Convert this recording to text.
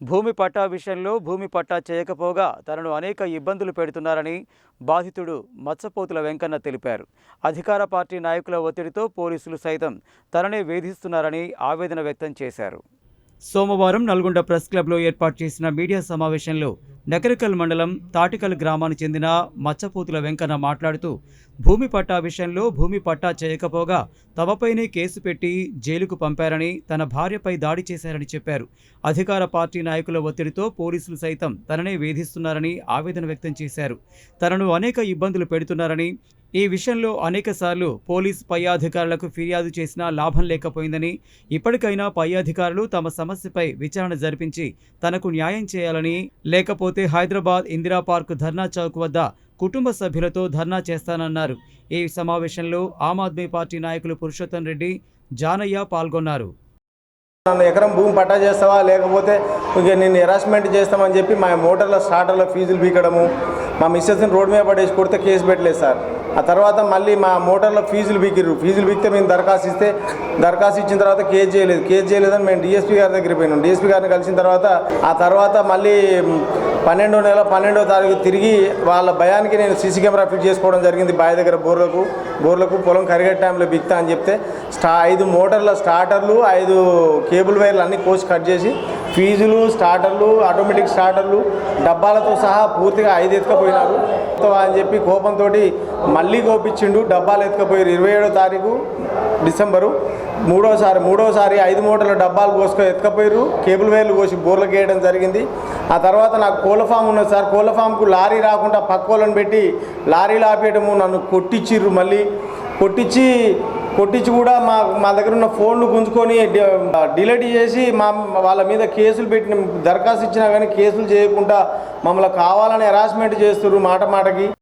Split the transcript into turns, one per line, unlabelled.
భూమి పట్టా విషయంలో భూమి పట్టా చేయకపోగా తనను అనేక ఇబ్బందులు పెడుతున్నారని బాధితుడు మత్సపోతుల వెంకన్న తెలిపారు. అధికార పార్టీ నాయకుల ఒత్తిడితో పోలీసులు సైతం తననే వేధిస్తున్నారని ఆవేదన వ్యక్తం చేశారు. సోమవారం నల్గొండ ప్రెస్ క్లబ్లో ఏర్పాటు చేసిన మీడియా సమావేశంలో నకరికల్ మండలం తాటికల్ గ్రామానికి చెందిన మచ్చపోతుల వెంకన్న మాట్లాడుతూ భూమి పట్టా విషయంలో భూమి పట్టా చేయకపోగా తమపైనే కేసు పెట్టి జైలుకు పంపారని తన భార్యపై దాడి చేశారని చెప్పారు. అధికార పార్టీ నాయకుల ఒత్తిడితో పోలీసులు సైతం తననే వేధిస్తున్నారని ఆవేదన వ్యక్తం చేశారు. తనను అనేక ఇబ్బందులు పెడుతున్నారని ఈ విషయంలో అనేకసార్లు పోలీస్ పై అధికారులకు ఫిర్యాదు చేసినా లాభం లేకపోయిందని ఇప్పటికైనా పై అధికారులు తమ సమస్యపై విచారణ జరిపించి తనకు న్యాయం చేయాలని లేకపోతే హైదరాబాద్ ఇందిరా పార్క్ ధర్నా చౌక్ వద్ద కుటుంబ సభ్యులతో ధర్నా చేస్తానన్నారు. ఈ సమావేశంలో ఆమ్ ఆద్మీ పార్టీ నాయకులు పురుషోత్తం రెడ్డి జానయ్య పాల్గొన్నారు.
నన్ను ఎకరం భూమి పట్టా చేస్తావా? లేకపోతే నేను నిన్ను హెరాస్మెంట్ చేస్తామని చెప్పి మా మోటార్ల స్టార్టర్ల ఫీజులు పీకడము మా మిస్సెస్ని రోడ్డు మీద పడేసి కొడితే కేసు పెట్టలేదు సార్. ఆ తర్వాత మళ్ళీ మా మోటార్లో ఫీజులు పీకిర్రు ఫీజులు బిక్తే మేము దరఖాస్తు ఇస్తే దరఖాస్తు ఇచ్చిన తర్వాత కేసు చేయలేదు. కేసు చేయలేదని మేము డిఎస్పీ గారి దగ్గర పోయినాం. డిఎస్పీ గారిని కలిసిన తర్వాత ఆ తర్వాత మళ్ళీ పన్నెండో నెల పన్నెండో తారీఖు తిరిగి వాళ్ళ భయానికి నేను సీసీ కెమెరా ఫిట్ చేసుకోవడం జరిగింది బావి దగ్గర బోర్లకు. బోర్లకు పొలం కరిగట్ టైంలో బిక్తా అని చెప్తే స్టా ఐదు మోటార్ల స్టార్టర్లు ఐదు కేబుల్ వైర్లు అన్ని కోసి కట్ చేసి ఫీజులు స్టార్టర్లు ఆటోమేటిక్ స్టార్టర్లు డబ్బాలతో సహా పూర్తిగా ఐదు ఎత్తుకపోయినారు. అని చెప్పి కోపంతో మళ్ళీ కోపించిండు. డబ్బాలు ఎత్తుకపోయారు. ఇరవై ఏడో తారీఖు డిసెంబరు. మూడోసారి మూడోసారి ఐదు మూటల డబ్బాలు కోసుకొని ఎత్తుకపోయారు. కేబుల్ వేర్లు కోసి బోర్లకు వేయడం జరిగింది. ఆ తర్వాత నాకు కోళ్ళ ఫామ్ ఉన్నది సార్. కోళ్ళ ఫామ్కు లారీ రాకుండా పక్కోళ్ళని పెట్టి లారీలు ఆపేయడము నన్ను కొట్టించిర్రు మళ్ళీ. కొట్టించి కొట్టించి కూడా మా మా దగ్గర ఉన్న ఫోన్లు గుంజుకొని డిలేట్ డిలీట్ చేసి మా వాళ్ళ మీద కేసులు పెట్టిన దరఖాస్తు ఇచ్చినా కానీ కేసులు చేయకుండా మమ్మల్ని కావాలని హెరాస్మెంట్ చేస్తున్నారు మాట మాటకి.